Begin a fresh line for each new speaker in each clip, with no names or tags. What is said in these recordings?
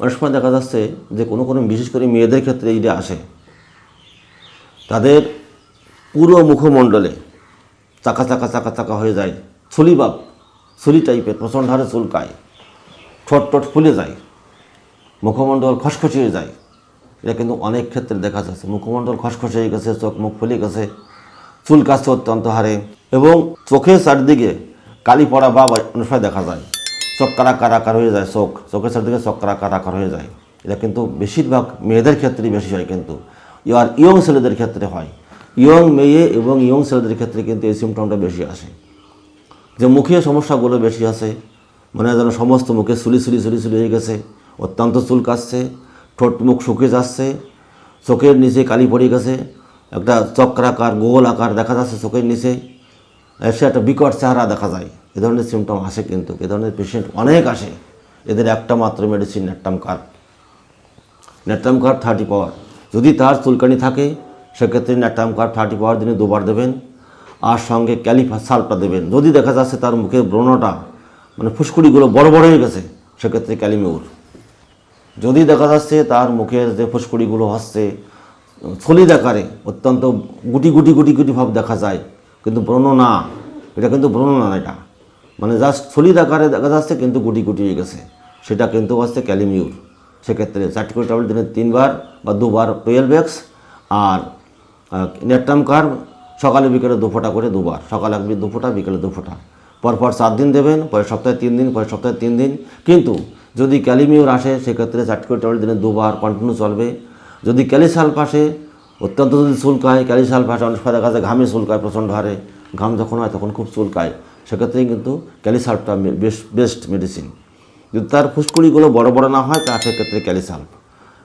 অনেক সময় দেখা যাচ্ছে যে কোনো কোনো বিশেষ করে মেয়েদের ক্ষেত্রে এইটা আসে, তাদের পুরো মুখমণ্ডলে চাকা চাকা চাকা চাকা হয়ে যায়, ছুলি বাপ, ছুলি টাইপের প্রচণ্ড হারে চুলকায়, ঠোঁট টোট ফুলে যায়, মুখমণ্ডল খসখসে হয়ে যায়। এটা কিন্তু অনেক ক্ষেত্রে দেখা যাচ্ছে। মুখমণ্ডল খসখসে হয়ে গেছে, চোখ মুখ ফুলে গেছে চুল কাছে অত্যন্ত হারে এবং চোখের চারদিকে কালি পড়া বা অনেক সময় দেখা যায়। চোখ কারা কারাকার হয়ে যায়, চোখ, চোখের চারদিকে চোখ কারা কারাকার হয়ে যায়। এটা কিন্তু বেশিরভাগ মেয়েদের ক্ষেত্রেই বেশি হয় কিন্তু। আর ইয়ং ছেলেদের ক্ষেত্রে হয়। ইয়ং মেয়ে এবং ইয়ং ছেলেদের ক্ষেত্রে কিন্তু এই সিমটমটা বেশি আসে। যে মুখে সমস্যাগুলো বেশি আছে মানে যেন সমস্ত মুখে সুলি সুলি সুলি সুলি হয়ে গেছে, অত্যন্ত চুল কাচ্ছে ঠোঁট মুখ শুকিয়ে যাচ্ছে, চোখের নিচে কালি পড়ে গেছে, একটা চক্রাকার গোল আকার দেখা যাচ্ছে চোখের নিচে। এসে একটা বিকট চেহারা দেখা যায়। এ ধরনের সিমটম আসে কিন্তু। এ ধরনের পেশেন্ট অনেক আসে। এদের একটা মাত্র medicine natrum carb natrum carb thirty power যদি তার চুলকানি থাকে, সেক্ষেত্রে ন্যাট্রাম কার্ড থার্টি পাওয়ার দিনে দুবার দেবেন। আর সঙ্গে ক্যালিফা সালটা দেবেন। যদি দেখা যাচ্ছে তার মুখের ব্রণটা মানে ফুসকুড়িগুলো বড় বড় হয়ে গেছে, সেক্ষেত্রে ক্যালিমিউর যদি দেখা যাচ্ছে তার মুখের যে ফুসকুড়িগুলো হচ্ছে ছলিদ আকারে অত্যন্ত গুটি গুটি গুটি গুটি ভাব দেখা যায় কিন্তু ব্রণ না। এটা কিন্তু ব্রণ না এটা। মানে জাস্ট ছলিদ আকারে দেখা যাচ্ছে কিন্তু গুটি গুটি হয়ে গেছে। সেটা কিন্তু হচ্ছে ক্যালিমিউর। সেক্ষেত্রে চারটি করে ট্যাবলেট দিনে তিনবার বা দুবার টুয়েলভ এক্স আর নেট্রাম কার সকালে বিকেলে দু ফোঁটা করে দুবার। সকালে এক দু বিকেলে দু ফোঁটা। পরপর চার দিন দেবেন, পরের সপ্তাহে তিন দিন, পরের সপ্তাহে তিন দিন। কিন্তু যদি ক্যালিমিউর আসে, সেক্ষেত্রে চারটি করে ট্যাবলেট দিনে দুবার কন্টিনিউ চলবে। যদি ক্যালিসাল পাশে অত্যন্ত যদি চুলকায় ক্যালিসাল পাশে অনেক সময় দেখা যায় ঘামে চুলকায়, প্রচণ্ড হারে। ঘাম যখন হয় তখন খুব চুলকায়। সেক্ষেত্রে কিন্তু ক্যালিসালটা বেস্ট বেস্ট মেডিসিন যদি তার ফুসকুড়িগুলো বড় বড় না হয়, তা সেক্ষেত্রে ক্যালিসাল্প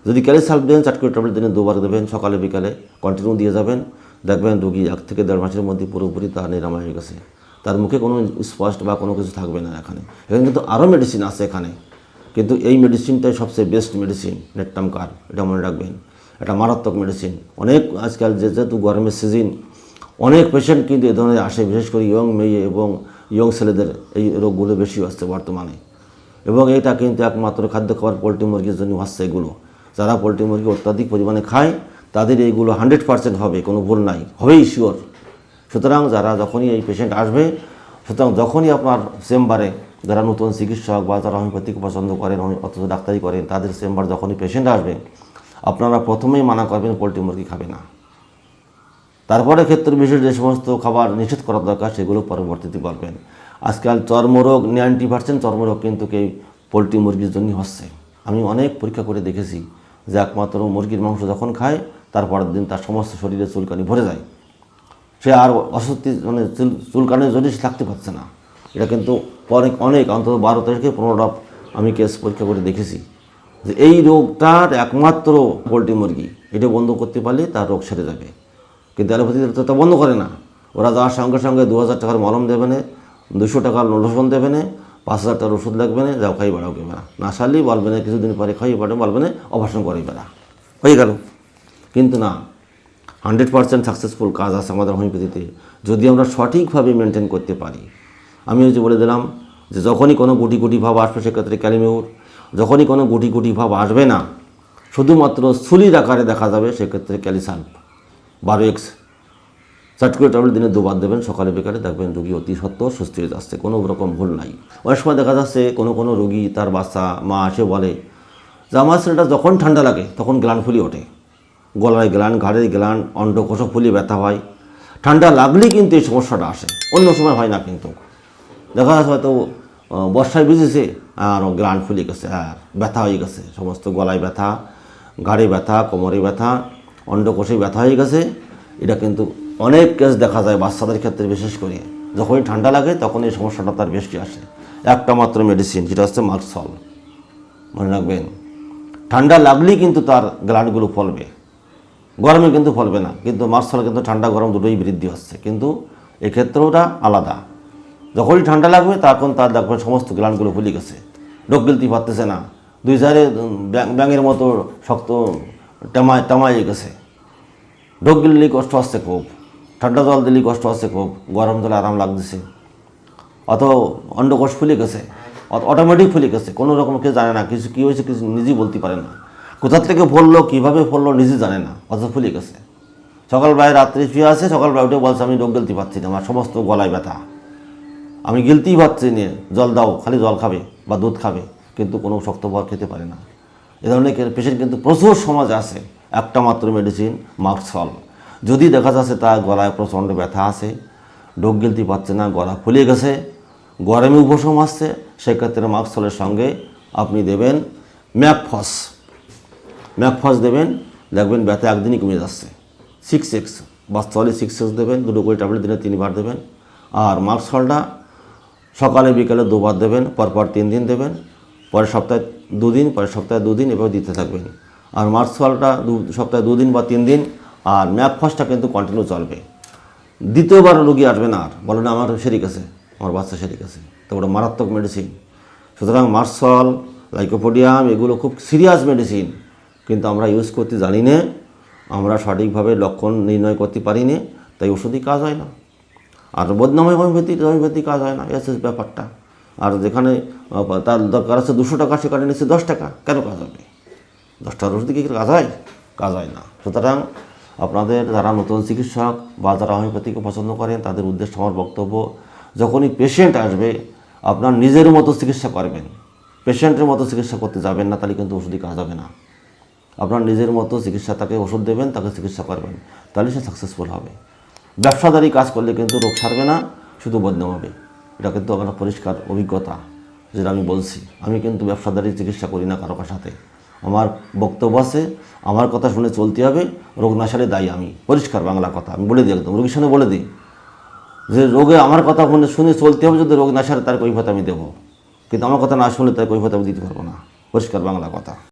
যদি ক্যালিসাল্প দেন করে ট্যাবলেট দিনে দুবার দেবেন, সকালে, বিকালে। কন্টিনিউ দিয়ে যাবেন। দেখবেন রুগী এক থেকে দেড় মাসের মধ্যে পুরোপুরি তার নিরাময় হয়ে গেছে। তার মুখে কোনো স্পষ্ট বা কোনো কিছু থাকবে না এখানে। এখানে কিন্তু আরও মেডিসিন আছে এখানে। কিন্তু এই মেডিসিনটাই সবচেয়ে বেস্ট মেডিসিন নেটটাম কার এটা মনে রাখবেন। এটা মারাত্মক মেডিসিন অনেক আজকাল যে যেহেতু গরমের সিজন অনেক পেশেন্ট কিন্তু এ ধরনের আসে, বিশেষ করে ইয়ং মেয়ে এবং ইয়ং ছেলেদের এই রোগগুলো বেশি আসছে বর্তমানে। এবং এটা কিন্তু একমাত্র খাদ্য খাবার পোলট্রি মুরগির জন্য আসছে এগুলো। যারা পোলট্রি মুরগি অত্যাধিক পরিমাণে খায়, তাদের এইগুলো হান্ড্রেড পার্সেন্ট হবে, কোনো ভুল নাই, হবেই শিওর সুতরাং যারা যখনই এই পেশেন্ট আসবে, সুতরাং যখনই আপনার চেম্বারে যারা নতুন চিকিৎসক বা যারা হোমিওপ্যাথিক পছন্দ করেন, অথচ ডাক্তারি করেন, তাদের চেম্বার যখনই পেশেন্ট আসবে আপনারা প্রথমেই মানা করবেন পোলট্রি মুরগি খাবে না। তারপরে ক্ষেত্রে বিশেষ যে সমস্ত খাবার নিষেধ করা দরকার, সেগুলো পরবর্তীতে বলবেন। আজকাল চর্মরোগ নাইনটি পার্সেন্ট চর্মরোগ কিন্তু এই পোলট্রি মুরগির জন্যই হচ্ছে। আমি অনেক পরীক্ষা করে দেখেছি যে একমাত্র মুরগির মাংস যখন খায় তারপরের দিন তার সমস্ত শরীরে চুলকানি ভরে যায়। সে আর অস্বস্তি মানে চুল, চুলকানির জন্য সে থাকতে পারছে না। এটা কিন্তু অনেক অনেক, অন্তত বারো থেকে পনেরোটা আমি কেস পরীক্ষা করে দেখেছি। যে এই রোগটার একমাত্র পোলট্রি মুরগি, এটা বন্ধ করতে পারলে তার রোগ সেরে যাবে। কিন্তু অ্যালোপ্যাথি তো তা বন্ধ করে না। ওরা যাওয়ার সঙ্গে সঙ্গে দু হাজার টাকার মলম দেবে না, দুশো টাকার লোশন দেবে না, পাঁচ হাজার টাকার ওষুধ লাগবে না, যাও খাই বাড়াও কেবে না না সারলেই বলবে না, কিছুদিন পরে খাই বাড়াও, বলবে না, অপারেশন করেই বেড়া। হয়ে গেল। কিন্তু না, হান্ড্রেড পার্সেন্ট সাকসেসফুল কাজ আছে আমাদের হোমিওপ্যাথিতে। যদি আমরা সঠিকভাবে মেনটেন করতে পারি, আমি যে বলে দিলাম যে যখনই কোনো গুটি গুটি ভাব আসবে, সেক্ষেত্রে ক্যালিমিউর যখনই কোনো গুটি গুটি ভাব আসবে না, শুধুমাত্র সুলির আকারে দেখা যাবে, সেক্ষেত্রে ক্যালিসাল্প বারো এক্স। করে ট্যাবলেট দিনে দুবার দেবেন, সকালে বেকারে দেখবেন রুগী অতি সত্ত্বর সুস্থ হয়ে যাচ্ছে, কোনো রকম ভুল নাই। অনেক সময় দেখা যাচ্ছে, কোনো কোনো রুগী তার বাচ্চা, মা এসে বলে যে আমার ছেলেটা যখন ঠান্ডা লাগে, তখন গ্লান ফুলি ওঠে। গলায় গ্লান ঘাড়ের গ্লান, অন্ডকোষ ফুলি ব্যথা হয়। ঠান্ডা লাগলেই কিন্তু এই সমস্যাটা আসে, অন্য সময় হয় না কিন্তু। দেখা যাচ্ছে হয়তো বর্ষায় ভিজেছে আর গ্লান ফুলে গেছে, আর ব্যথা হয়ে গেছে। সমস্ত গলায় ব্যথা, ঘাড়ে ব্যথা, কোমরে ব্যথা, অন্ডকোষে ব্যথা হয়ে গেছে। এটা কিন্তু অনেক কেস দেখা যায় বাচ্চাদের ক্ষেত্রে বিশেষ করে। যখনই ঠান্ডা লাগে তখন এই সমস্যাটা তার বেশি আসে। একটা মাত্র মেডিসিন যেটা হচ্ছে মার্কসল মনে রাখবেন। ঠান্ডা লাগলেই কিন্তু তার গ্লান্ডগুলো ফলবে। গরমে কিন্তু ফলবে না, কিন্তু মার্চলে কিন্তু ঠান্ডা গরম দুটোই বৃদ্ধি হচ্ছে। কিন্তু এক্ষেত্রে ওটা আলাদা। যখনই ঠান্ডা লাগবে, তখন তার দেখবেন সমস্ত গ্লান্ডগুলো ফুলে গেছে। ডোক গিলতে পারতেছে না। দুই ধারে ব্যাং- ব্যাঙের মতো শক্ত টামায় টামায় গেছে। ডোক গিললেই কষ্ট আসছে খুব। ঠান্ডা জল দিলেই কষ্ট আসছে খুব। গরম জলে আরাম লাগতেছে। অত অন্ডকোষ ফুলে গেছে। অটোমেটিক ফুলে গেছে। কোনো রকম কেউ জানে না। কিছু কী হয়েছে কিছু নিজেই বলতে পারে না। কোথা থেকে ফললো, কীভাবে ফললো নিজে জানে না। অথচ ফুলে গেছে। সকালবেলায় রাত্রে শুয়ে আছে সকালবেলা উঠে বলছে, আমি রোগ গেলতে পারছি না। আমার সমস্ত গলায় ব্যথা। আমি গিলতেই পারছি নিয়ে জল দাও, খালি জল খাবে বা দুধ খাবে, কিন্তু কোনো শক্ত খাবার খেতে পারে না। এ ধরনের পেশেন্ট কিন্তু প্রচুর সমাজ আছে, একটা মাত্র মেডিসিন মার্কসল যদি দেখা যাচ্ছে তার গলায় প্রচণ্ড ব্যথা আছে ডোক গিলতে পারছে না, গলা ফুলে গেছে, গরমে উপশম আসছে, সেক্ষেত্রে মার্কসলের সঙ্গে আপনি দেবেন ম্যাকফস। ম্যাকফস দেবেন, দেখবেন ব্যথা একদিনই কমে যাচ্ছে। সিক্স এক্স বাস্তবে সিক্স এক্স দেবেন, দুটো করে ট্যাবলেট দিনে তিনবার দেবেন। আর মার্কসলটা সকালে, বিকালে দুবার দেবেন, পরপর তিন দিন দেবেন, পরের সপ্তাহে দুদিন, পরের সপ্তাহে দুদিন এভাবে দিতে থাকবেন। আর মার্কসলটা দু সপ্তাহে দুদিন বা তিন দিন, আর ম্যাকফসটা কিন্তু কন্টিনিউ চলবে। দ্বিতীয়বার রোগী আসবে না আর। বলে না আমার সেরে গেছে আমার বাচ্চা সেরে গেছে তো ওটা মারাত্মক মেডিসিন সুতরাং মার্সল লাইকোপোডিয়াম, এগুলো খুব সিরিয়াস মেডিসিন কিন্তু আমরা ইউজ করতে জানি না। আমরা সঠিকভাবে লক্ষণ নির্ণয় করতে পারি না, তাই ওষুধই কাজ হয় না। আর বদনামে হোমিওপ্যাথি হোমিওপ্যাথি কাজ হয় না, এসএস ব্যাপারটা। আর যেখানে তার দরকার আছে দুশো টাকা, সেখানে নিচ্ছে দশ টাকা। কেন কাজ হবে দশ টাকার ওষুধে কি কাজ হয়? কাজ হয় না। সুতরাং আপনাদের যারা নতুন চিকিৎসক বা যারা হোমিওপ্যাথিকে পছন্দ করেন, তাদের উদ্দেশ্য আমার বক্তব্য, যখনই পেশেন্ট আসবে, আপনার নিজের মতো চিকিৎসা করবেন। পেশেন্টের মতো চিকিৎসা করতে যাবেন না, তাহলে কিন্তু ওষুধই কাজ হবে না। আপনার নিজের মতো চিকিৎসা, তাকে ওষুধ দেবেন, তাকে চিকিৎসা করবেন, তাহলে সে সাকসেসফুল হবে। ব্যবসাদারি কাজ করলে কিন্তু রোগ সারবে না, শুধু বদনাম হবে। এটা কিন্তু আমার পরিষ্কার অভিজ্ঞতা, যেটা আমি বলছি। আমি কিন্তু ব্যবসাদারি চিকিৎসা করি না কারও সাথে। আমার বক্তব্য আছে, আমার কথা শুনে চলতে হবে, রোগ না সারে দায়ী আমি। পরিষ্কার বাংলা কথা, আমি বলে দিই একদম, রোগীর সামনে বলে দিই। যে রোগে আমার কথা শুনে শুনে চলতে হবে, যদি রোগ না সারে তার কৈফত আমি দেবো। কিন্তু আমার কথা না শুনলে তার কৈফত আমি দিতে পারব না। পরিষ্কার বাংলা কথা।